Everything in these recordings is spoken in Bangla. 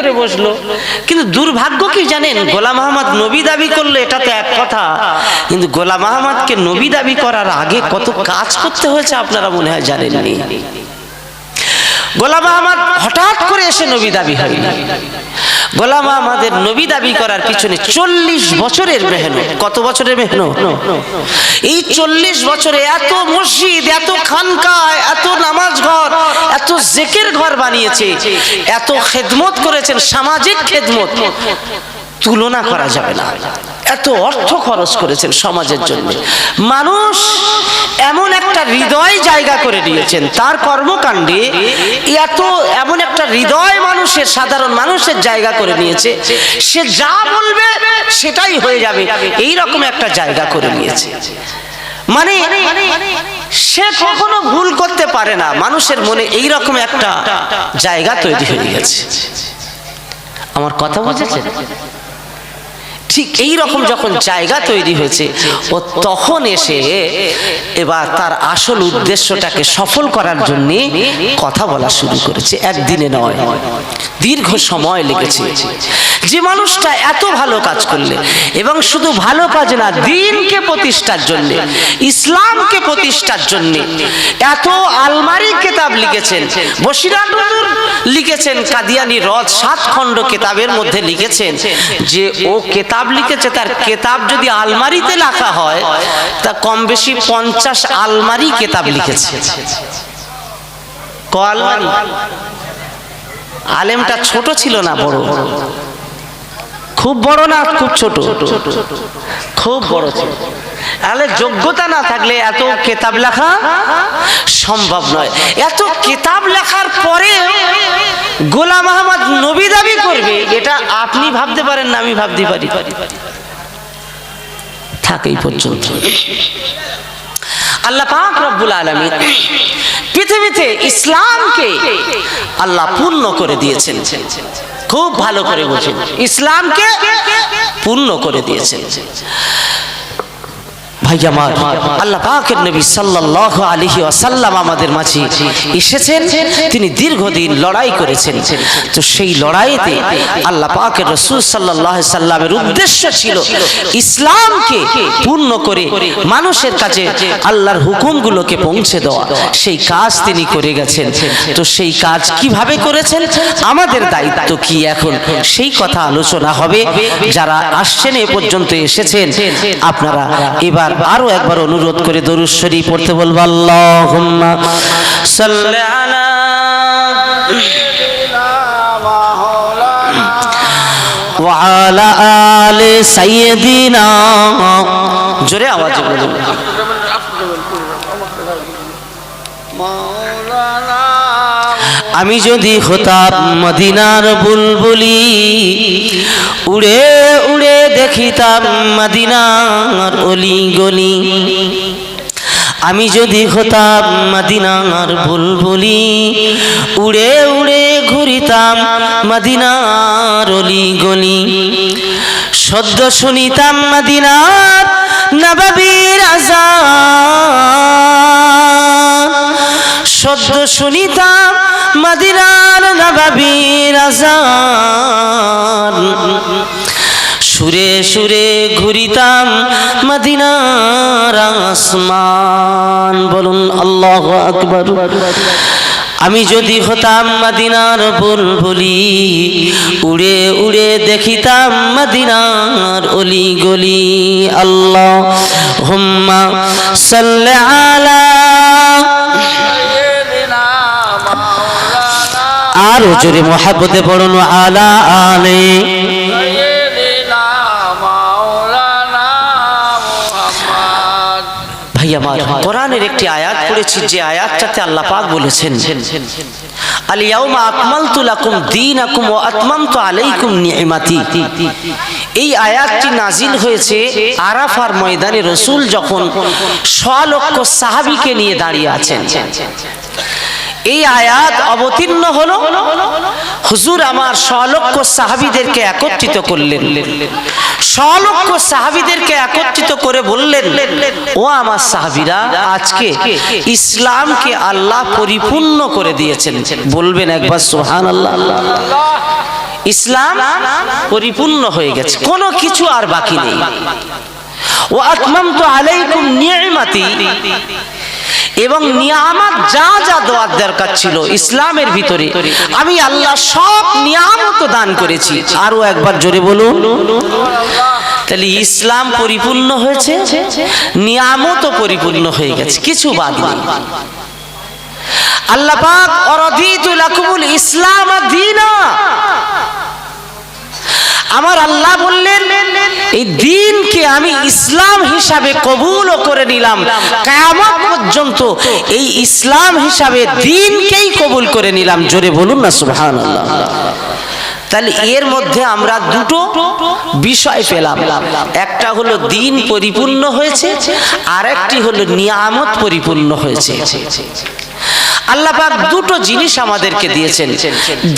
করে বসল। কিন্তু দুর্ভাগ্য কি জানেন? গোলাম আহমদ নবী দাবি করল, এটা তো এক কথা। কিন্তু গোলাম আহমদকে নবী দাবি করার আগে কত কাজ করতে হয়েছে আপনারা মনে হয় জানেননি? গোলাম আহমদ হঠাৎ করে এসে নবী দাবি হয় গোলাম আহমদের নবী দাবি করার পিছনে চল্লিশ বছরের মেহনত। কত বছরের মেহনত? এই চল্লিশ বছরে এত মসজিদ, এত খানকায়, এত নামাজ ঘর, এত জেকের ঘর বানিয়েছে, এত খেদমত করেছেন সামাজিক খেদমত। তুলনা করা যাবে না। এত অর্থ খরচ করেছেন সমাজের জন্য। মানুষ এমন একটা হৃদয় জায়গা করে নিয়েছেন, তার কর্মকাণ্ডে এত এমন একটা হৃদয় মানুষের, সাধারণ মানুষের জায়গা করে নিয়েছে, সে যা বলবে সেটাই হয়ে যাবে এই রকম একটা জায়গা করে নিয়েছে। মানে সে কখনো ভুল করতে পারে না, মানুষের মনে এই রকম একটা জায়গা তৈরি হয়ে গেছে। আমার কথা বুঝেছেন? ঠিক এই রকম যখন জায়গা তৈরি হয়েছে, ও তখন এসে এবার তার আসল উদ্দেশ্যটাকে সফল করার জন্য কথা বলা শুরু করেছে, একদিনে নয়, দীর্ঘ সময় লেগেছে। যে মানুষটা এত ভালো কাজ করলে এবং শুধু ভালো কাজ না, দিনকে প্রতিষ্ঠার জন্য, ইসলামকে প্রতিষ্ঠার জন্য এত আলমারি কেতাব লিখেছেন বসিরাট লিখেছেন, কাদিয়ানি রথ সাত খণ্ড কেতাবের মধ্যে লিখেছেন যে ও কেতাব লিখেছে, তার কেতাব যদি আলমারিতে লেখা হয়, তা কম বেশি পঞ্চাশ আলমারি কেতাব লিখেছে। আলেমটা ছোট ছিল না বড়? খুব বড় না, খুব ছোট? খুব বড় ছিল। তাহলে যোগ্যতা না থাকলে এত কেতাব লেখা সম্ভব নয়। এত কেতাব লেখার পরে গোলাম আহমদ নবী দাবি করবে, এটা আপনি ভাবতে পারেন না, আমি ভাবতে পারি। থাক এই পর্যন্ত। আল্লাহ পাক রব্বুল আলামিন পৃথিবীতে ইসলামকে আল্লাহ পূর্ণ করে দিয়েছেন। খুব ভালো করে বোঝেন। ইসলামকে পূর্ণ করে দিয়েছেন। ভাই আমার আল্লাহ পাকের নবী সাল্লাল্লাহু আলাইহি ওয়াসাল্লাম আমাদের মাঝে এসেছেন। তিনি দীর্ঘদিন লড়াই করেছেন। তো সেই লড়াইতে আল্লাহ পাকের রাসূল সাল্লাহ সাল্লামের উদ্দেশ্য ছিল ইসলামকে পূর্ণ করে মানুষের কাছে আল্লাহর হুকুমগুলোকে পৌঁছে দেওয়া। সেই কাজ তিনি করে গেছেন। তো সেই কাজ কীভাবে করেছেন? আমাদের দায়িত্ব কি এখন? সেই কথা আলোচনা হবে। যারা আসছেন এ পর্যন্ত এসেছেন, আপনারা এবার আরও একবার অনুরোধ করে দরুদ শরীফ পড়তে বলব আল্লাহুম্মা সাল্লি আলা জোরে আওয়াজ বলুন। আমি যদি হতাম মদিনার বুলবুলি, উড়ে উড়ে দেখিতাম মদিনার অলি গলি। আমি যদি হতাম মদিনার বুলবুলি, উড়ে উড়ে ঘুরিতাম মদিনার অলি গলি। সদ্য শুনিতাম মদিনার নবাবীর আজান। সদ্য শুনিতাম মদিনার নবাবীর আজান। সুরে সুরে ঘুরিতাম মদিনার আসমান। বলুন, আল্লাহ আকবর। আমি যদি হতাম মদিনার বুলবুলি, উড়ে উড়ে দেখিতাম মদিনার অলি গলি আল্লাহ হুম্মা সাল্লি আলা আরও জোরে মহাব্বতে পড়ুন, আলা আলে। কোরআনের একটি আয়াত যে আয়াতটাতে বলেছেন লাকুম আলাইকুম এই আয়াতটি নাজিল হয়েছে আরাফার ময়দানে রসুল যখন ছ লক্ষ সাহাবীকে নিয়ে দাঁড়িয়ে আছেন। এই আয়াত অবতীর্ণ হলো। হুজুর আমার লক্ষ সাহাবিদেরকে একত্রিত করলেন। লক্ষ সাহাবিদেরকে একত্রিত করে বললেন, ও আমার সাহাবিরা, আজকে ইসলামকে আল্লাহ পরিপূর্ণ করে দিয়েছেন। বলবেন একবার সোহান আল্লাহ ইসলাম পরিপূর্ণ হয়ে গেছে, কোনো কিছু আর বাকি নেই। ও আতমামতু আলাইকুম নিয়ামাতি। এবং নিয়ামত যা যা দেওয়ার দরকার ছিল ইসলামের ভিতরে আমি আল্লাহ সব নিয়ামত দান করেছি। আরও একবার জোরে বলুন। তাহলে ইসলাম পরিপূর্ণ হয়েছে নিয়ামত পরিপূর্ণ হয়ে গেছে কিছু বাদ নেই। আল্লাহ পাক অরদিতু লাকুমুল ইসলাম দীনা। আমার আল্লাহ বললেন, এই দিনকে আমি ইসলাম হিসাবে কবুলও করে নিলাম। কেমন পর্যন্ত এই ইসলাম হিসাবে দিনকেই কবুল করে নিলাম। জোরে বলুন না, সুবহানাল্লাহ। তাহলে এর মধ্যে আমরা দুটো বিষয় পেলাম। একটা হলো দিন পরিপূর্ণ হয়েছে আর একটি হলো নিয়ামত পরিপূর্ণ হয়েছে। আল্লাহ দুটো জিনিস আমাদেরকে দিয়েছেন।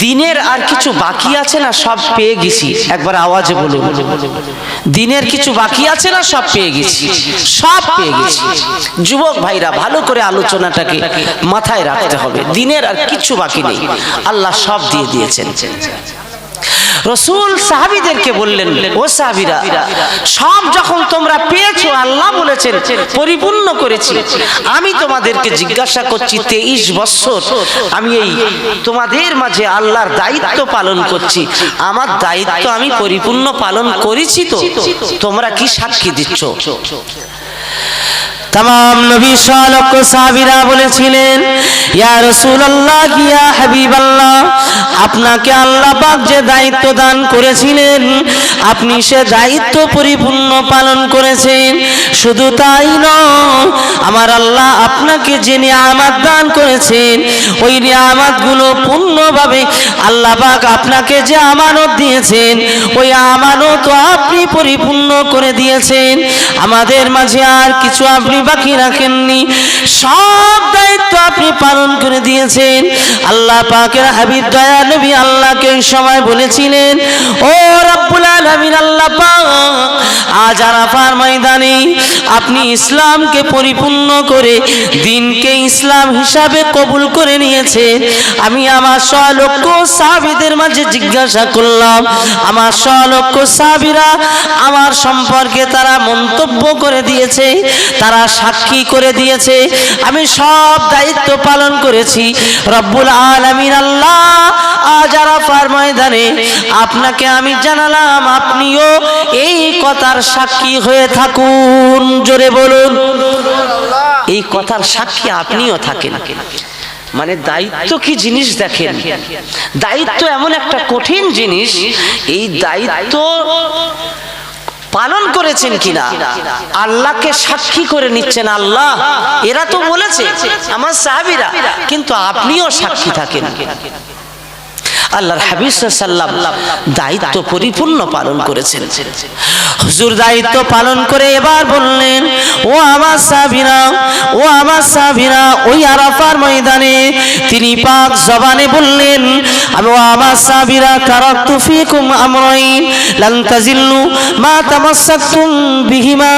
দিনের আর কিছু বাকি আছে না, সব পেয়ে গেছি। একবার আওয়াজে বলুন। দিনের কিছু বাকি আছে না, সব পেয়ে গেছি। সব পেয়ে গেছি। যুবক ভাইরা, ভালো করে আলোচনাটাকে মাথায় রাখতে হবে। দিনের আর কিছু বাকি নেই। আল্লাহ সব দিয়ে দিয়েছেন। রসুল সাহাবিদেরকে বললেন, ও সাহাবিরা, সব যখন তোমরা পেয়েছ, আল্লাহ বলেছেন, পরিপূর্ণ করেছি। আমি তোমাদেরকে জিজ্ঞাসা করছি, তেইশ বছর আমি এই তোমাদের মাঝে আল্লাহর দায়িত্ব পালন করছি। আমার দায়িত্ব আমি পরিপূর্ণ পালন করেছি তো, তোমরা কি সাক্ষী দিচ্ছ? তাম নবী সালক সাহাবীরা বলেছিলেন, ইয়া রাসূলুল্লাহ, ইয়া হাবিবাল্লাহ, আপনাকে আল্লাহ যে দায়িত্ব দান করেছিলেন, আপনি সে দায়িত্ব পরিপূর্ণ পালন করেছেন। শুধু তাই নয়, আমার আল্লাহ আপনাকে যে নিয়ামত দান করেছেন, ওই নিয়ামতগুলো পূর্ণভাবে আল্লাহ আপনাকে যে আমানত দিয়েছেন, ওই আমানত আপনি পরিপূর্ণ করে দিয়েছেন। আমাদের মাঝে আর কিছু আপনি বাকি রাখেননি। সব দায়িত্ব আপনি পালন করে দিয়েছেন। আল্লাহ পাকের হাবিব দয়া নবী আল্লাহকে ওই সময় বলেছিলেন, ও রব্বুল আলামিন, আল্লাহ পাক, আজ আরাফার ময়দানে আপনি ইসলামকে পরিপূর্ণ করে দিনকে ইসলাম হিসাবে কবুল করে নিয়েছে আমি আমার স্বলক্ষ সাহাবিদের মাঝে জিজ্ঞাসা করলাম, আমার স্বলক্ষ সাহাবিরা আমার সম্পর্কে তারা মন্তব্য করে দিয়েছে। তারা সাক্ষী করে দিয়েছে। আমি সব দায়িত্ব পালন করেছি। রব্বুল আলামিন আল্লাহ আজ আরাফার ময়দানে আপনাকে আমি জানালাম, আপনিও এই কথার সাক্ষী হয়ে থাকুন। জোরে বলুন। এই কথার সাক্ষী আপনিও থাকেন। মানে দায়িত্ব কি জিনিস দেখেন? দায়িত্ব এমন একটা কঠিন জিনিস, এই দায়িত্ব পালন করেছেন কিনা? আল্লাহকে সাক্ষী করে নিচ্ছেন আল্লাহ। এরা তো বলেছে, আমার সাহাবিরা, কিন্তু আপনিও সাক্ষী থাকেন। আল্লাহর হাবিব সাল্লাম দায়িত্ব পরিপূর্ণ পালন করেছেন। হুজুর দায়িত্ব পালন করে এবার বললেন, ও আমার সাবিরা ও আমার সাবিরা ওই আরাফার ময়দানে তিনি পাক জবানে বললেন, আমি ও আমার সাবিরা তারাকতু ফিকুম আমরাইন, লান তাজিল্লু মা তামাসসাকতুম বিহিমা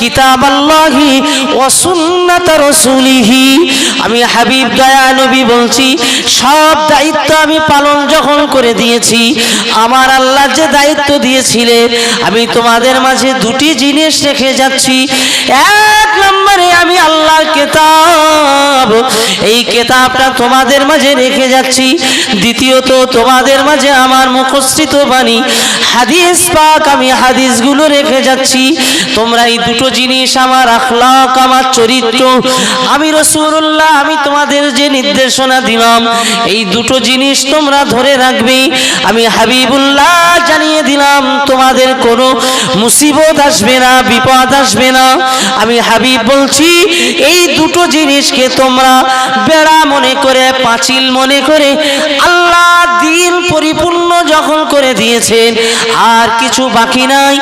কিতাবাল্লাহি ওয়া সুন্নাত রাসূলিহি। আমি হাবিব দয়া নবী বলছি, সব দায়িত্ব আমি পালন যখন করে দিয়েছি, আমার আল্লাহ যে দায়িত্ব দিয়েছিলেন, আমি তোমাদের মাঝে দুটি জিনিস রেখে যাচ্ছি। এক নম্বরে আমি আল্লাহর কেতাব, এই কেতাবটা তোমাদের মাঝে রেখে যাচ্ছি। দ্বিতীয়ত, তোমাদের মাঝে আমার মুখস্থিত বাণী, হাদিস পাক আমি হাদিসগুলো রেখে যাচ্ছি। তোমরা এই দুটো জিনিস আমার আখলাক, আমার চরিত্র, আমি রসুল্লাহ আমি তোমাদের যে নির্দেশনা দিলাম, এই দুটো জিনিস তোমরা ধরে রাখবে। আমি হাবিবুল্লাহ জানিয়ে দিলাম, তোমাদের কোনো মুসিবত আসবে না, বিপদ আসবে না। আমি হাবিব বলছি, এই দুটো জিনিসকে তোমরা বেড়া মনে করে, পাঁচিল মনে করে আল্লাহ দিন পরিপূর্ণ যখন করে দিয়েছেন, আর কিছু বাকি নাই।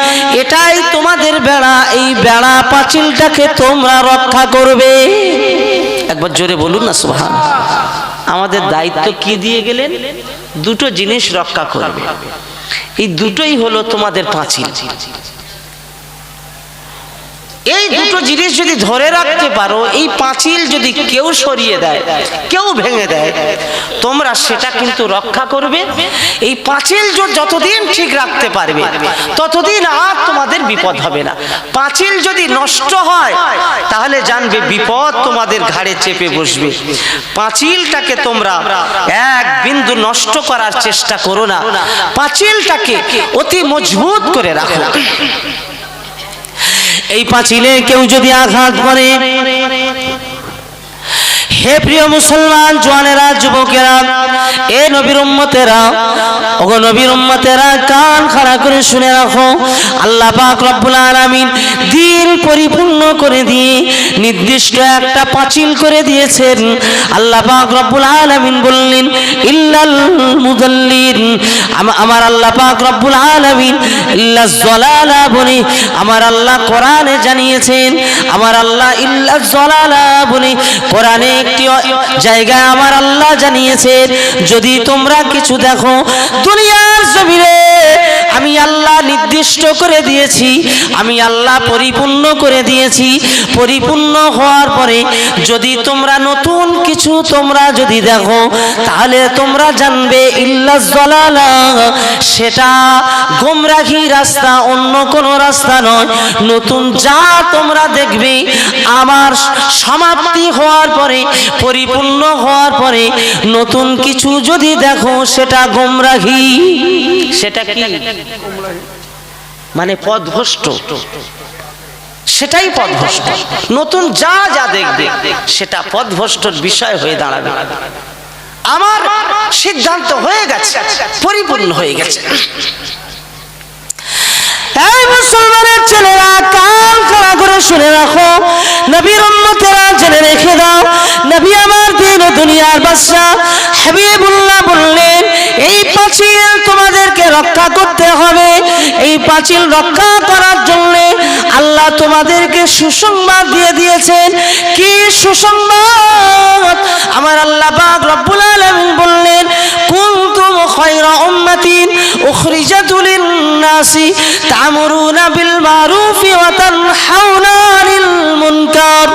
এটাই তোমাদের বেড়া, এই বেড়া পাঁচিলটাকে তোমরা রক্ষা করবে। একবার জোরে বলুন না সুবহান আমাদের দায়িত্ব কি দিয়ে গেলেন? দুটো জিনিস রক্ষা করবে। এই দুটোই হলো তোমাদের পাঁচিল। এই দুটো জিনিস যদি ধরে রাখতে পারো, এই পাঁচিল যদি কেউ সরিয়ে দেয়, কেউ ভেঙে দেয়, তোমরা সেটা কিন্তু রক্ষা করবে। এই পাঁচিল যতদিন ঠিক রাখতে পারবে, ততদিন আর তোমাদের বিপদ হবে না। পাঁচিল যদি নষ্ট হয়, তাহলে জানবে বিপদ তোমাদের ঘাড়ে চেপে বসবে। পাঁচিলটাকে তোমরা এক বিন্দু নষ্ট করার চেষ্টা করো না। পাঁচিলটাকে অতি মজবুত করে রাখো। এই পাঁচিলে কেউ যদি আঘাত করে। হে প্রিয় মুসলমান জোয়ানেরা যুবকেরা এ নবীর উম্মতেরা ওগো নবীর উম্মতেরা কান খাড়া করে শুনে রাখো। আল্লাহ পাক রব্বুল আলামিন দিন পরিপূর্ণ করে দিয়ে নির্দিষ্ট একটা পাঁচিল করে দিয়েছেন। আল্লাহ পাক রব্বুল আলামিন বললেন, ইল্লাল মুদাল্লিন আমার আল্লাহ পাক রব্বুল আলামিন ইল্লা জলালা বলে আমার আল্লাহ কোরআনে জানিয়েছেন। আমার আল্লাহ ইল্লা জলালা বলে কোরআনে একটি জায়গায় আমার আল্লাহ জানিয়েছেন। যদি তোমরা কিছু দেখো দুনিয়ার জমিনে আমি আল্লাহ নির্দিষ্ট করে দিয়েছি, আমি আল্লাহ পরিপূর্ণ করে দিয়েছি। পরিপূর্ণ হওয়ার পরে যদি তোমরা নতুন কিছু তোমরা যদি দেখো, তাহলে তোমরা জানবে ইল্লা জলালা, সেটা গোমরাঘি রাস্তা, অন্য কোনো রাস্তা নয়। নতুন যা তোমরা দেখবে, আমার সমাপ্তি হওয়ার পরে, পরিপূর্ণ হওয়ার পরে, নতুন কিছু যদি দেখো, সেটা গোমরাঘি সেটা কি? মানে পদভষ্ট সেটাই পদভষ্ট নতুন যা যা দেখবে, সেটা পদভষ্টর বিষয় হয়ে দাঁড়াবে। আমার সিদ্ধান্ত হয়ে গেছে, পরিপূর্ণ হয়ে গেছে। এই মুসলমানের ছেলেরা, কান খাড়া করে শুনে রাখো। নবীর উম্মতেরা জেনে রেখে দাও, নবী আমার দিন ও দুনিয়ার বাদশা হাবিবুল্লাহ বললেন, এই পাঁচিল রক্ষা করতে হবে। এই পাঁচিল রক্ষা করার জন্য আল্লাহ তোমাদেরকে সুসংবাদ দিয়ে দিয়েছেন। কি সুসংবাদ? আমার আল্লাহ পাক রব্বুল আলামিন বললেন, কুনতুম উম্মাতিন লিন-নাসি তা'মুরুনা বিল ওয়া তানহাউনা আনিল মুনকার।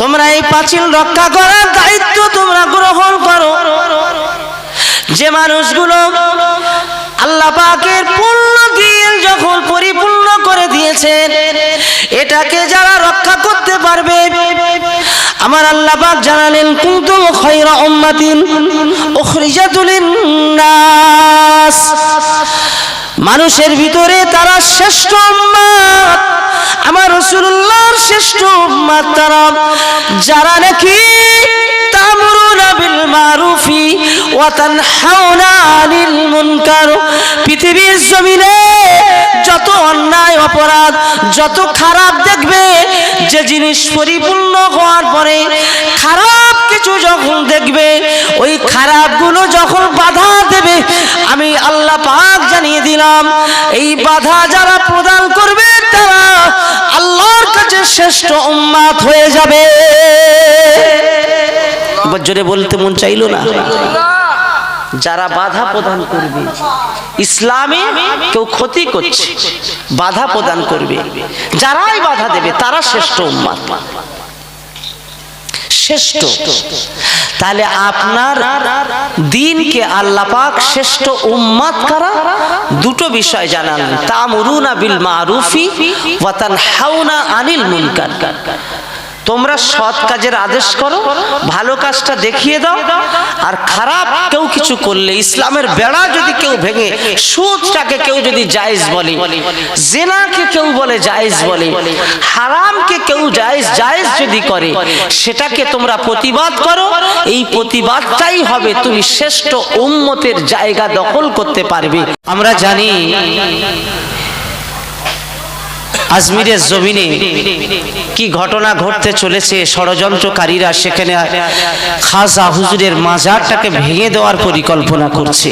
তোমরা এই পাঁচিল রক্ষা করার দায়িত্ব তোমরা গ্রহণ করো। যে মানুষগুলো আল্লাহ পাকের পূর্ণ দিন যখন পরিপূর্ণ করে দিয়েছেন, এটাকে যারা রক্ষা করতে পারবে, আমার আল্লাহ পাক জানালেন, কুনতুম খায়রা উম্মাতিন উখরিজাতুল নাস মানুষের ভিতরে তারা শ্রেষ্ঠ উম্মাত, আমার রাসূলুল্লাহর শ্রেষ্ঠ উম্মাত তারা, যারা নাকি তা'মুরুনা বিল মারুফি ওয়া তানহাউনা আনিল মুনকার। পৃথিবীর জমিনে যত অন্যায় অপরাধ, যত খারাপ দেখবে, যে জিনিস পরিপূর্ণ হওয়ার পরে খারাপ কিছু যখন দেখবে, ওই খারাপগুলো যখন বাধা দেবে, আমি আল্লাহ পাক জানিয়ে দিলাম, এই বাধা যারা প্রদান করবে, তারা আল্লাহর কাছে শ্রেষ্ঠ উম্মাত হয়ে যাবে। একবার জোরে বলতে মন চাইলো না। যারা বাধা প্রদান করবে, ইসলামে কেউ ক্ষতি করছে, বাধা প্রদান করবে, যারাই বাধা দেবে, তারা শ্রেষ্ঠ উম্মাদ। শ্রেষ্ঠ। তাহলে আপনার দিনকে আল্লাহ শ্রেষ্ঠ উম্মাদ কারা? দুটো বিষয় জানান। তামুরুনা বিল মারুফি ওয়া তানহাউনা আনিল মুনকার। তোমরা সৎ কাজের আদেশ করো ভালো কাজটা দেখিয়ে দাও আর খারাপ কেউ কিছু করলে ইসলামের বেড়া যদি কেউ ভেঙে সুদটাকে কেউ যদি জায়েজ বলে জেনাকে কেউ বলে জায়েজ বলে হারামকে কেউ জায়েজ জায়েজ যদি করে সেটাকে তোমরা প্রতিবাদ করো এই প্রতিবাদটাই হবে তুমি শ্রেষ্ঠ উম্মতের জায়গা দখল করতে পারবে। আমরা জানি আজমিরের জমিনে কি ঘটনা ঘটতে চলেছে, ষড়যন্ত্রকারীরা সেখানে খাজা হুজুরের মাজারটাকে ভেঙে দেওয়ার পরিকল্পনা করছে।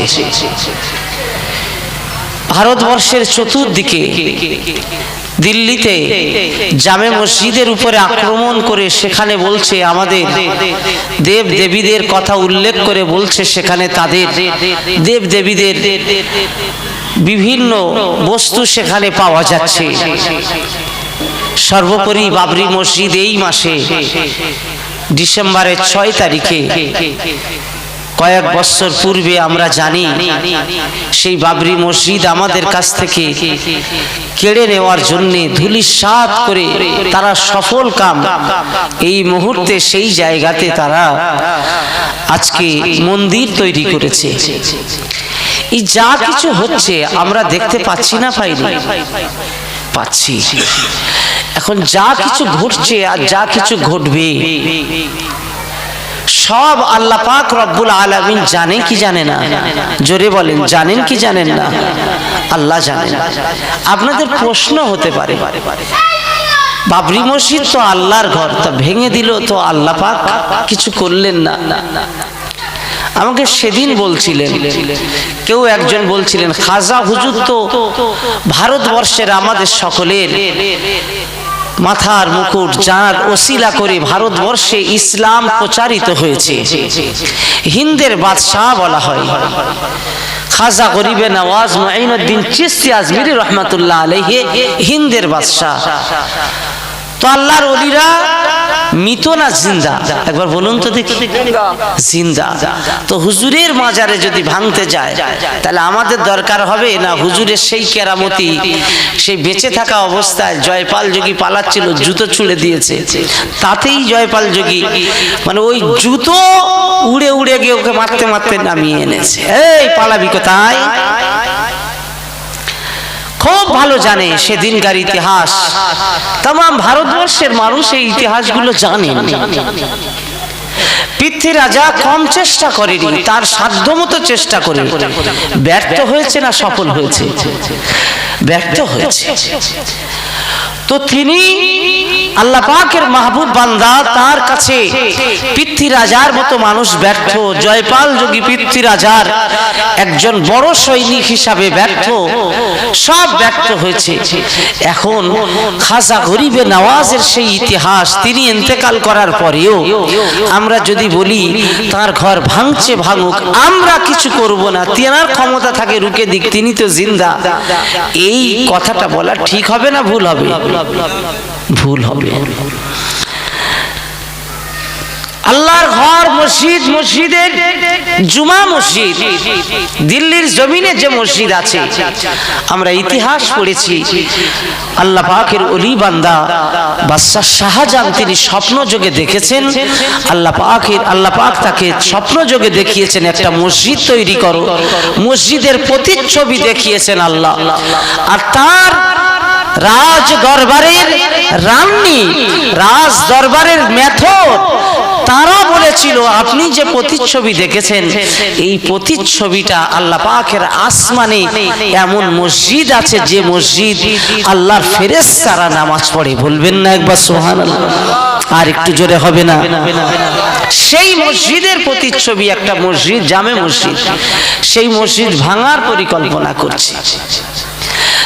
ভারতবর্ষের চতুর্দিকে দিল্লিতে জামে মসজিদের উপরে আক্রমণ করে সেখানে বলছে, আমাদের দেব দেবীদের কথা উল্লেখ করে বলছে, সেখানে তাদের দেব দেবীদের বিভিন্ন বস্তু সেখানে পাওয়া যাচ্ছে। সর্বোপরি বাবরি মসজিদ এই মাসে, ডিসেম্বরের ছয় তারিখে। কয়েক বছর পূর্বে আমরা জানি, সেই বাবরি মসজিদ আমাদের কাছ থেকে কেড়ে নেওয়ার জন্য ধুলিসাৎ করে তারা সফল কাম। এই মুহূর্তে সেই জায়গাতে তারা আজকে মন্দির তৈরি করেছে। এই যা কিছু হচ্ছে আমরা দেখতে পাচ্ছি না পাইনি। পাচ্ছি। এখন যা কিছু ঘটছে আর যা কিছু ঘটবে। সব আল্লাহ পাক রব্বুল আলামিন জানে কি জানে না? জোরে বলেন জানেন কি জানেন না? আল্লাহ জানেন। আপনাদের প্রশ্ন হতে পারে বাবরি মসজিদ তো আল্লাহর ঘর তা ভেঙে দিল তো আল্লাহ পাক কিছু করলেন না। আমাকে সেদিন বলছিলেন কেউ একজন বলছিলেন, খাজা হুজুর তো ভারতবর্ষের আমাদের সকলের মাথার মুকুট, যার ওসিলা করে ভারতবর্ষে ইসলাম প্রচারিত হয়েছে। হিন্দের বাদশাহ বলা হয়। খাজা গরিবে নওয়াজ মুঈনুদ্দিন চিশতি আজমিরি রহমাতুল্লাহ আলাইহি হিন্দের বাদশাহ। তো আল্লাহর ওলিরা মৃত না জিন্দা? একবার বলুন তো দেখি। জিন্দা। তো হুজুরের মাজারে যদি ভাঙতে যায়, তাহলে আমাদের দরকার হবে না হুজুরের সেই কেরামতি? সেই বেঁচে থাকা অবস্থায় জয়পাল যোগী পালাচ্ছিল, জুতো ছুঁড়ে দিয়েছে। তাতেই জয়পাল যোগী মানে ওই জুতো উড়ে উড়ে গিয়ে ওকে মারতে মারতে নামিয়ে এনেছে। এই পালাবি কোথায়? খুব ভালো জানে সেদিনকার ইতিহাস। তাম ভারতবর্ষের মানুষ এই ইতিহাসগুলো গুলো জানে রাজা কম চেষ্টা করেনি, তার সাধ্য মতো চেষ্টা করে। ব্যর্থ হয়েছে না সফল হয়েছে? ব্যর্থ হয়েছে। তো তিনি আল্লাহ পাকের মাহবুব বান্দা তার কাছে পৃথ্বী রাজার মতো মানুষ ব্যর্থ, জয়পাল যোগী পৃথ্বী রাজার একজন বড় সৈনিক হিসাবে ব্যর্থ, সব ব্যর্থ হয়েছে। এখন খাজা গরিবে নওয়াজের সেই ইতিহাস তিনি ইন্তেকাল করার পরেও আমরা যদি বলি, তার ঘর ভাঙছে, ভাঙুক, আমরা কিছু করব না, তেনার ক্ষমতা থাকে রুকে দিক, তিনি তো জিন্দা। এই কথাটা বলা ঠিক হবে না, ভুল হবে? ভুল হবে। আল্লাহর ঘর, মসজিদ, মসজিদের জুমা মসজিদ, দিল্লির জমিনে যে মসজিদ আছে, আমরা ইতিহাস পড়েছি। আল্লাহ পাকের অলি বান্দা বাদশাহ শাহজাহান, তিনি স্বপ্ন যোগে দেখেছেন। আল্লাহ পাকের, আল্লাহ পাক তাকে স্বপ্ন যোগে দেখিয়েছেন, একটা মসজিদ তৈরি করো। মসজিদের প্রতিচ্ছবি দেখিয়েছেন আল্লাহ। আর তার রাজ দরবারের রান্নি রাজ দরবারের মেথর। তারা বলেছিল, আপনি যে প্রতিচ্ছবি দেখেছেন, এই প্রতিচ্ছবিটা আল্লাহ পাকের আসমানে এমন মসজিদ আছে যে মসজিদ আল্লাহর ফেরেস তারা নামাজ পড়ে। বলবেন না একবার সোহান আর একটু জোরে হবে না? সেই মসজিদের প্রতিচ্ছবি একটা মসজিদ, জামে মসজিদ। সেই মসজিদ ভাঙার পরিকল্পনা করছে।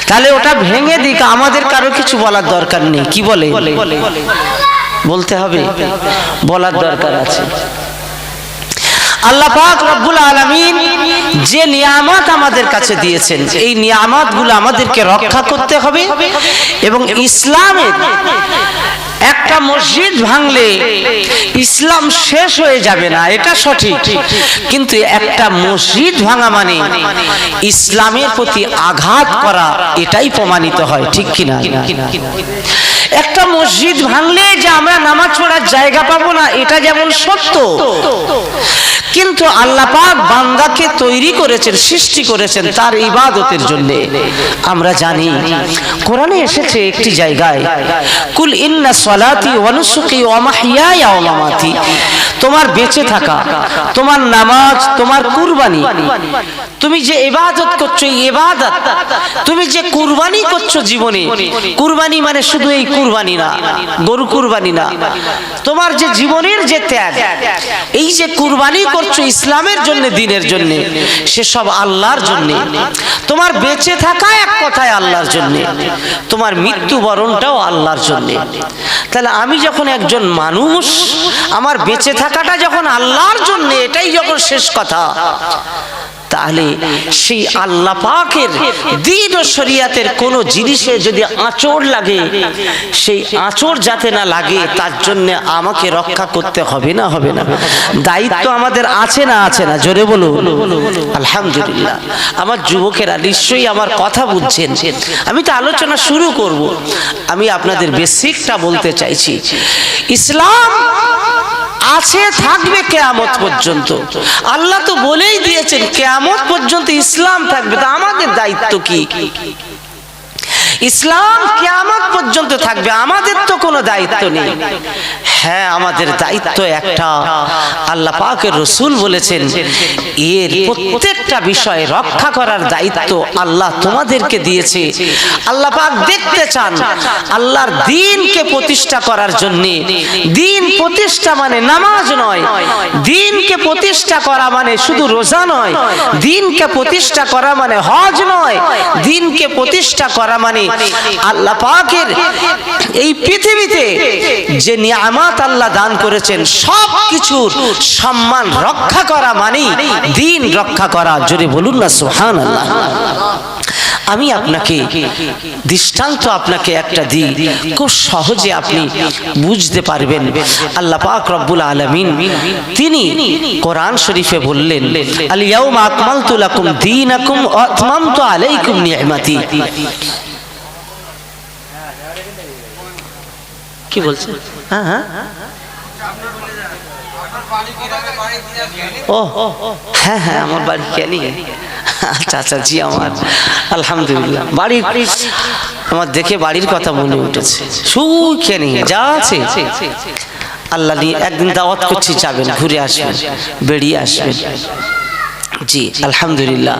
তাহলে ওটা ভেঙে দিক, আমাদের কারও কিছু বলার দরকার নেই। কি বলে? বলতে হবে। বলার দরকার আছে। আল্লাহ পাক রব্বুল আলামিন যে নিয়ামত আমাদের কাছে দিয়েছেন, এই নিয়ামতগুলো আমাদেরকে রক্ষা করতে হবে এবং ইসলামের একটা মসজিদ ভাঙলে ইসলাম শেষ হয়ে যাবে না, এটা সঠিক। কিন্তু একটা মসজিদ ভাঙা মানে ইসলামের প্রতি আঘাত করা, এটাই প্রমাণিত হয়, ঠিক কিনা? একটা মসজিদ ভাঙলে যে আমরা নামাজ পড়ার জায়গা পাবো না, এটা যেমন সত্য। কিন্তু আল্লাহ পাক বান্দাকে তৈরি করেছেন, সৃষ্টি করেছেন তার ইবাদতের জন্য। আমরা জানি, কোরআনে এসেছে একটি জায়গায়, কুল ইন্না সলাতি ওয়া নুসুকি ওয়া মাহইয়ায়া ওয়া মামাতি। তোমার বেঁচে থাকা, তোমার নামাজ, তোমার কুরবানি। তুমি যে ইবাদত করছ ইবাদত, তুমি যে কুরবানি করছ জীবনে, কুরবানি মানে শুধু এই কুরবানি না গরু কুরবানি না তোমার যে জীবনের যে ত্যাগ, এই যে কুরবানি করছ ইসলামের জন্য, দিনের জন্য সেসব আল্লাহর জন্য। তোমার বেঁচে থাকা এক কথায় আল্লাহর জন্য। তোমার মৃত্যুবরণটাও আল্লাহর জন্য। তাহলে আমি যখন একজন মানুষ, আমার বেঁচে থাকাটা যখন আল্লাহর জন্য, এটাই যখন শেষ কথা। তাহলে সেই আল্লাহ পাকের দিন ও শরিয়াতের কোনো জিনিসে যদি আঁচড় লাগে, সেই আঁচড় যাতে না লাগে, তার জন্য আমাকে রক্ষা করতে হবে না হবে না। দায়িত্ব আমাদের আছে না আছে না? জোরে বলুন। আলহামদুলিল্লাহ। আমার যুবকেরা নিশ্চয়ই আমার কথা বুঝছেন। আমি তো আলোচনা শুরু করব। আমি আপনাদের বেসিকটা বলতে চাইছি। ইসলাম আছে, থাকবে কেয়ামত পর্যন্ত। আল্লাহ তো বলেই দিয়েছেন, কেয়ামত পর্যন্ত ইসলাম থাকবে, তা আমাদের দায়িত্ব কি? ইসলাম কেয়ামত পর্যন্ত থাকবে, আমাদের তো কোনো দায়িত্ব নেই। হ্যাঁ আমাদের দায়িত্ব একটা। আল্লাহ পাকের রসুল বলেছেন, এর প্রত্যেকটা বিষয় রক্ষা করার দায়িত্ব আল্লাহ তোমাদেরকে দিয়েছে। আল্লাহ পাক দেখতে চান, আল্লাহর দিনকে প্রতিষ্ঠা করার জন্য। দিন প্রতিষ্ঠা মানে নামাজ নয়, দিনকে প্রতিষ্ঠা করা মানে শুধু রোজা নয়, দিনকে প্রতিষ্ঠা করা মানে হজ নয়, দিনকে প্রতিষ্ঠা করা মানে আল্লাহ পাকের এই পৃথিবীতে যে নিয়ামত আল্লাহ দান করেছেন। সব কিছুর সম্মান রক্ষা করা মানেই দিন রক্ষা করা। জোরে বলুন না সুহান আল্লাহ আমি আপনাকে দৃষ্টান্ত আপনাকে একটা দিই। খুব সহজে আপনি বুঝতে পারবেন। আল্লাহ পাক রব্বুল আলামিন তিনি কোরআন শরীফে বললেন আল ইয়াউমা আকমালতু লাকুম দীনাকুম ওয়া আতমামতু আলাইকুম নি'মাতি। কি বলছেন? হ্যাঁ হ্যাঁ। ও হ্যাঁ হ্যাঁ আমার বাড়ি ক্যানি আচ্ছা আচ্ছা জি, আমার। আলহামদুলিল্লাহ। বাড়ির আমার দেখে বাড়ির কথা মনে উঠেছে। ক্যানি যা আছে। আল্লাহ নিয়ে একদিন দাওয়াত করছি, যাবেন, ঘুরে আসবেন, বেরিয়ে আসবেন। জি, আলহামদুলিল্লাহ।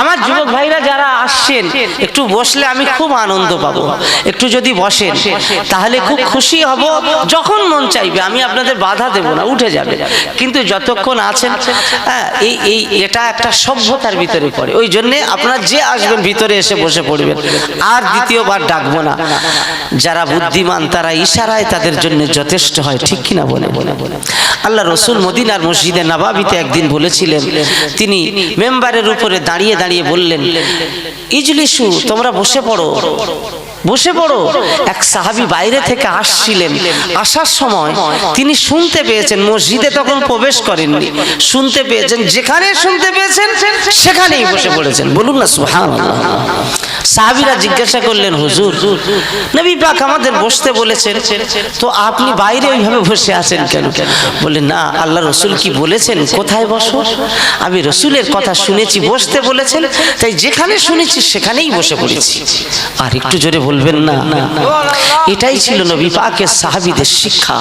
আমার যুবক ভাইরা যারা আসছেন একটু বসলে আমি খুব আনন্দ পাবো। একটু যদি বসেন তাহলে খুব খুশি হব যখন মন চাইবে। আমি আপনাদের বাধা দেব না উঠে যাবে। কিন্তু যতক্ষণ আছেন হ্যাঁ, এই এই এটা একটা সভ্যতার ভিতরে পড়ে। ওই জন্যে আপনারা যে আসবেন ভিতরে এসে বসে পড়বেন। আর দ্বিতীয়বার ডাকবো না। যারা বুদ্ধিমান তারা ইশারায় তাদের জন্য যথেষ্ট হয়। ঠিক কিনা বলে? বলে আল্লাহ রসুল মদিনার মসজিদে নবাবিতে একদিন বলেছিলেন তিনি মেম্বারের উপরে দাঁড়িয়ে দাঁড়িয়ে বললেন ইজলিসু তোমরা বসে পড়ো। বসে পড়ো। এক সাহাবি বাইরে থেকে আসছিলেন। আসার সময় তিনি শুনতে পেয়েছেন, মসজিদে তখন প্রবেশ করেননি। শুনতে পেয়েছেন, যেখানে শুনতে পেয়েছেন, সেখানেই বসে পড়েছেন। বলুন না সুহান সাহাবিরা জিজ্ঞাসা করলেন, হুজুর, নবী পাক আমাদের বসতে বলেছেন, তো আপনি বাইরে ওইভাবে বসে আছেন কেন? বলে না, আল্লাহ রসুল কি বলেছেন? কোথায় বসো? আমি রসুলের কথা শুনেছি, বসতে বলেছেন, তাই যেখানে শুনেছি, সেখানেই বসে পড়েছি। আর একটু জোরে বলবেন না। এটাই ছিল নবী পাকের সাহাবিদের শিক্ষা।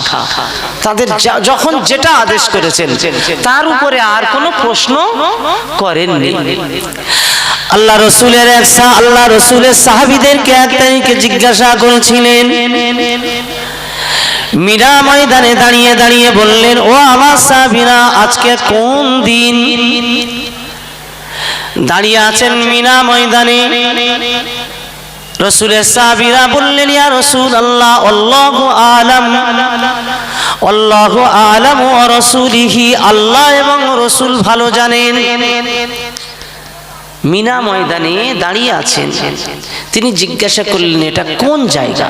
তাদের যখন যেটা আদেশ করেছেন, তার উপরে আর কোনো প্রশ্ন করেননি। আল্লাহ রসুলের এক আল্লাহ রসুলের সাহাবিদেরকে এক তারিখে জিজ্ঞাসা করেছিলেন। মীরা ময়দানে দাঁড়িয়ে দাঁড়িয়ে বললেন, ও আমার সাহাবিরা, আজকে কোন দিন? দাঁড়িয়ে আছেন মিনা ময়দানে। রসুলের সাবিরা বললেন, ইয়া রসুল আল্লাহ আল্লাহ আলম। আল্লাহ আলম ও রসুলিহি, আল্লাহ এবং রসুল ভালো জানেন। মিনা ময়দানে দাঁড়িয়ে আছেন। তিনি জিজ্ঞাসা করলেন, এটা কোন জায়গা?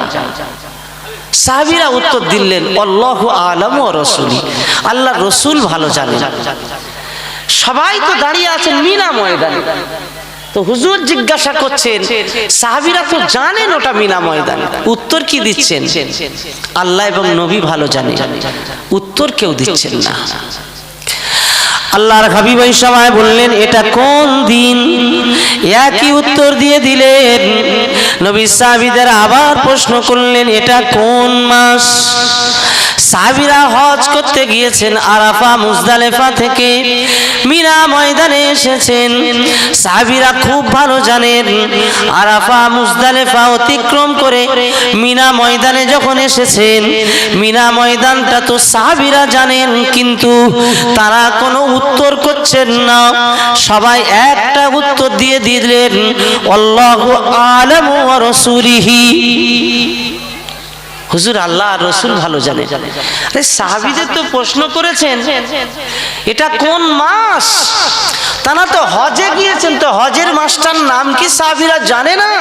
সাহাবিরা উত্তর দিলেন, আল্লাহ আলম ও রসুলি আল্লাহ রসুল ভালো জানেন। সবাই তো দাঁড়িয়ে আছেন মিনা ময়দানে। তো হুজুর জিজ্ঞাসা করছেন সাহাবিরা তো জানেন ওটা মিনা ময়দান। উত্তর কি দিচ্ছেন? আল্লাহ এবং নবী ভালো জানে উত্তর কেউ দিচ্ছেন না। আল্লাহর হাবিব ওই সময় বললেন এটা কোন দিন? একই উত্তর দিয়ে দিলেন। নবী সাহাবিদের আবার প্রশ্ন করলেন এটা কোন মাস? সাহাবিরা হজ করতে গিয়েছেন আরাফা মুজদালেফা থেকে। মিনা ময়দানে এসেছেন। সাহাবিরা খুব ভালো জানেন। আরাফা, মুজদালেফা অতিক্রম করে মিনা ময়দানে যখন এসেছেন, মিনা ময়দানটা তো সাহাবিরা জানেন, কিন্তু তারা কোনো উত্তর করছেন না। সবাই একটা উত্তর দিয়ে দিলেন, আল্লাহু আলামু ওয়া রাসূলিহি। হুজুর, আল্লাহ আর রসুল ভালো জানে। আরে সাহাবিদের তো প্রশ্ন করেছেন, এটা কোন মাস? তারা তো হজে গিয়েছেন, তো হজের মাসটার নাম কি সাহাবিরা জানে না?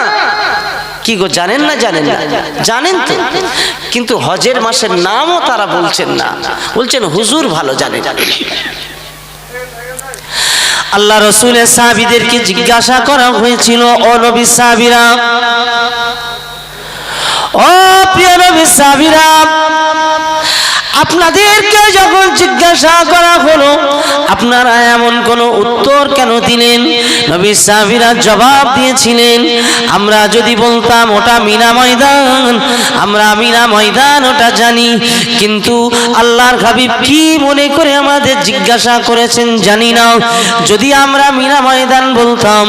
কি গো, জানেন না জানেন না? জানেন তো। কিন্তু হজের মাসের নামও তারা বলছেন না। বলছেন হুজুর ভালো জানে। আল্লাহ রসুলের সাহাবিদেরকে জিজ্ঞাসা করা হয়েছিল, ও নবী সাহাবিরা ও প্রিয় নবী সাহাবিরা আপনাদেরকে যখন জিজ্ঞাসা করা হলো, আপনারা এমন কোন উত্তর কেন দিলেন? নবী সাহাবিরা জবাব দিয়েছিলেন, আমরা যদি বলতাম ওটা মিনা ময়দান, আমরা মিনা ময়দান ওটা জানি, কিন্তু আল্লাহর হাবিব কি মনে করে আমাদের জিজ্ঞাসা করেছেন জানি না। যদি আমরা মিনা ময়দান বলতাম,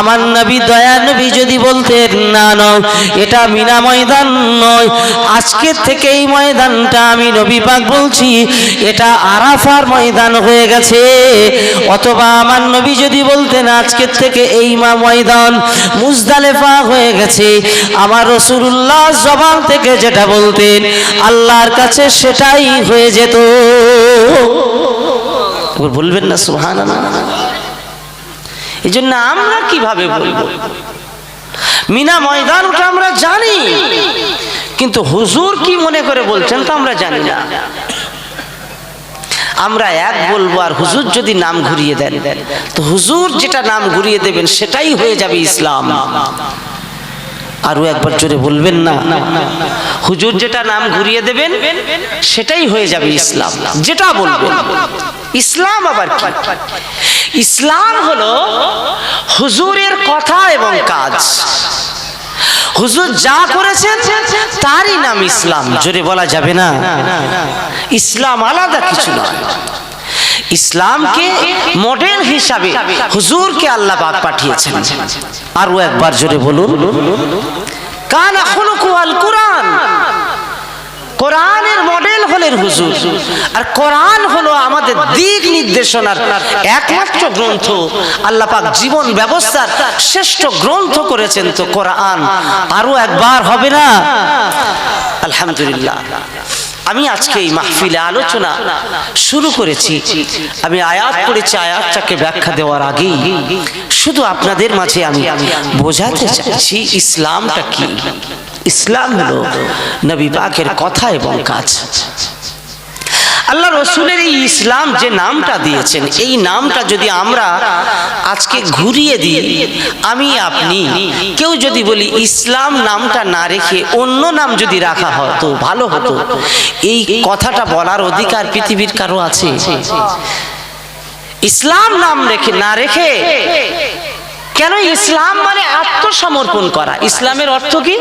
আমার নবী দয়া নবী যদি বলতেন, না না, এটা মিনা ময়দান নয় আজকের থেকে এই ময়দানটা আমি নবী পাক বলছি, এটা আরাফার ময়দান হয়ে গেছে। অথবা আমার নবী যদি বলতেন, আজকের থেকে এই মা ময়দান মুজদালেফা হয়ে গেছে। আমার রসুল্লাহ জবান থেকে যেটা বলতেন, আল্লাহর কাছে সেটাই হয়ে যেত। বলবেন না সুহান এই জন্য আমরা কীভাবে বলব? মিনা ময়দান ওটা আমরা জানি। কিন্তু হুজুর কি মনে করে বলছেন তো আমরা জানি না। আমরা এক বলব, আর হুজুর যদি নাম ঘুরিয়ে দেন, তো হুজুর যেটা নাম ঘুরিয়ে দেবেন সেটাই হয়ে যাবে ইসলাম। আরও একবার জোরে বলবেন না। হুজুর যেটা নাম ঘুরিয়ে দেবেন, সেটাই হয়ে যাবে ইসলাম। যেটা বলবেন। ইসলাম আবার ইসলাম হলো হুজুরের কথা এবং কাজ। হুজুর যা করেছেন, তারই নাম ইসলাম। জোরে বলা যাবে না? ইসলাম আলাদা কিছু নয়। ইসলামকে মডেল হিসাবে হুজুরকে আল্লাহ পাক পাঠিয়েছেন। আরও একবার জোরে বলুন। কান খুলুকু আল কোরআন। কোরআনের মডেল হলেন হুজুর। আর কোরআন হলো আমাদের দিক নির্দেশনার একমাত্র গ্রন্থ। আল্লাহ পাক জীবন ব্যবস্থার শ্রেষ্ঠ গ্রন্থ করেছেন তো কোরআন। আরও একবার হবে না? আলহামদুলিল্লাহ। আমি আজকে এই মাহফিলে আলোচনা শুরু করেছি। আমি আয়াত করেছি আয়াতটাকে ব্যাখ্যা দেওয়ার আগেই। শুধু আপনাদের মাঝে আমি বোঝাতে চাইছি, ইসলামটা কি? ইসলাম হলো নবী পাকের কথা এবং কাজ। আল্লাহ রসুলের এই ইসলাম যে নামটা দিয়েছেন, এই নামটা যদি আমরা আজকে ঘুরিয়ে দিই, আমি, আপনি, কেউ যদি বলি ইসলাম নামটা না রেখে অন্য নাম যদি রাখা হতো, ভালো হতো, এই কথাটা বলার অধিকার পৃথিবীর কারও আছে? ইসলাম নাম রেখে না রেখে কেন ইসলাম মানে আত্মসমর্পণ করা? ইসলামের অর্থ কি?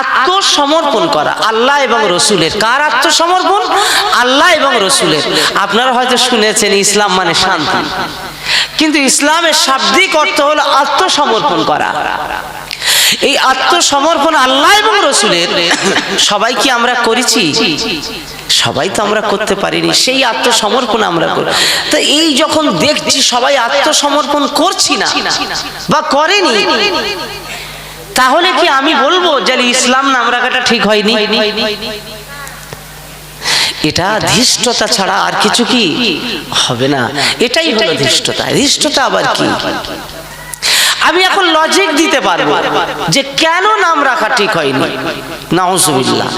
আত্মসমর্পণ করা। আল্লাহ এবং রসুলের। কার আত্মসমর্পণ? আল্লাহ এবং রসুলের। আপনারা হয়তো শুনেছেন ইসলাম মানে শান্তি। কিন্তু ইসলামের শাব্দিক অর্থ হলো আত্মসমর্পণ করা। এই আত্মসমর্পণ আল্লাহ এবং রসুলের। সবাই কি আমরা করেছি? সবাই তো আমরা করতে পারিনি, সেই আত্মসমর্পণ আমরা করি। তো এই যখন দেখছি সবাই আত্মসমর্পণ করছি না বা করেনি, তাহলে কি আমি বলব যে ইসলাম নাম রাখাটা ঠিক হয়নি? এটা ধৃষ্টতা ছাড়া আর কিছু কি হবে না? এটাই হলো ধৃষ্টতা। ধৃষ্টতা আবার কি? আমি এখন লজিক দিতে পারব যে কেন নাম রাখা ঠিক হয়নি। নাউজুবিল্লাহ।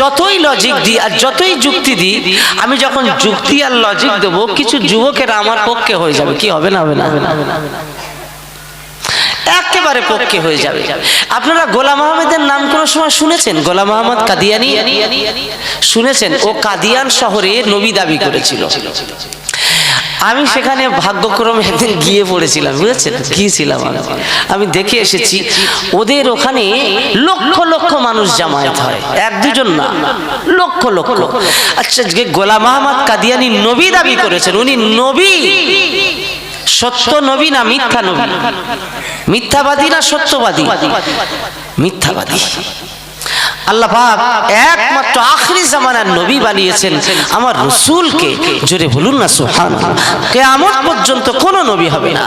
যতই লজিক দিই আর যতই যুক্তি দিই আমি যখন যুক্তি আর লজিক দেবো, কিছু যুবকেরা আমার পক্ষে হয়ে যাবে। কি হবে না হবে না হবে না? একেবারে পক্ষে হয়ে যাবে। আপনারা গোলাম আহমেদের নাম কোন সময় শুনেছেন? গোলাম আহমদ কাদিয়ানি? শুনেছেন? ও কাদিয়ান শহরে নবী দাবি করেছিল। আমি সেখানে ভাগ্যক্রমে একদিন গিয়ে পড়েছিলাম, বুঝেছেন? গিয়েছিলাম আমি। আমি দেখে এসেছি, ওদের ওখানে লক্ষ লক্ষ মানুষ জামায়াত হয়। এক, দুজন না, লক্ষ লক্ষ। আচ্ছা যে গোলাম আহমদ কাদিয়ানি নবী দাবি করেছেন, উনি নবী। সত্য নবী না মিথ্যা নবী? মিথ্যাবাদী না সত্যবাদী? মিথ্যাবাদী। আল্লাহ পাক একমাত্র আখরি জামানার নবী বানিয়েছেন। আমার রসুলকে, জোরে বলুন না সুহান কেয়ামত পর্যন্ত কোনো নবী হবে না।